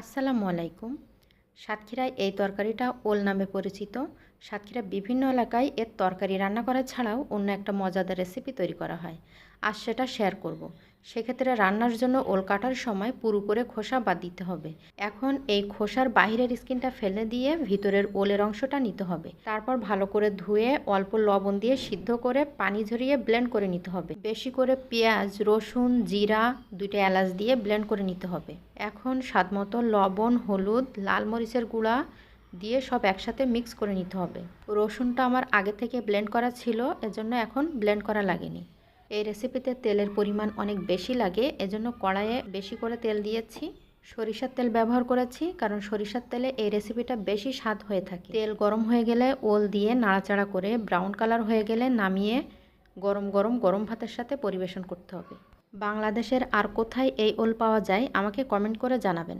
আসসালামু আলাইকুম। সাতক্ষীরায় এই তরকারিটা ওল নামে পরিচিত। সাতক্ষীরা বিভিন্ন এলাকায় এর তরকারি রান্না করা ছাড়াও অন্য একটা মজাদার রেসিপি তৈরি করা হয়। আর সেটা শেয়ার করব। সেক্ষেত্রে রান্নার জন্য ওল কাটার সময় পুরো করে খোসা বাদ দিতে হবে। এখন এই খোসার বাহিরের স্কিনটা ফেলে দিয়ে ভিতরের ওলের অংশটা নিতে হবে। তারপর ভালো করে ধুয়ে অল্প লবণ দিয়ে সিদ্ধ করে পানি ঝরিয়ে ব্লেন্ড করে নিতে হবে। বেশি করে পেঁয়াজ, রসুন, জিরা দুইটা এলাচ দিয়ে ব্লেন্ড করে নিতে হবে। এখন স্বাদমতো লবণ, হলুদ, লাল মরিচের গুঁড়া দিয়ে সব একসাথে মিক্স করে নিতে হবে। রসুনটা আমার আগে থেকে ব্লেন্ড করা ছিল, এজন্য এখন ব্লেন্ড করা লাগেনি। এই রেসিপিতে তেলের পরিমাণ অনেক বেশি লাগে, এজন্য কড়াইয়ে বেশি করে তেল দিয়েছি। সরিষার তেল ব্যবহার করেছি, কারণ সরিষার তেলে এই রেসিপিটা বেশি স্বাদ হয়ে থাকে। তেল গরম হয়ে গেলে ওল দিয়ে নাড়াচাড়া করে ব্রাউন কালার হয়ে গেলে নামিয়ে গরম গরম গরম ভাতের সাথে পরিবেশন করতে হবে। বাংলাদেশের আর কোথায় এই ওল পাওয়া যায় আমাকে কমেন্ট করে জানাবেন।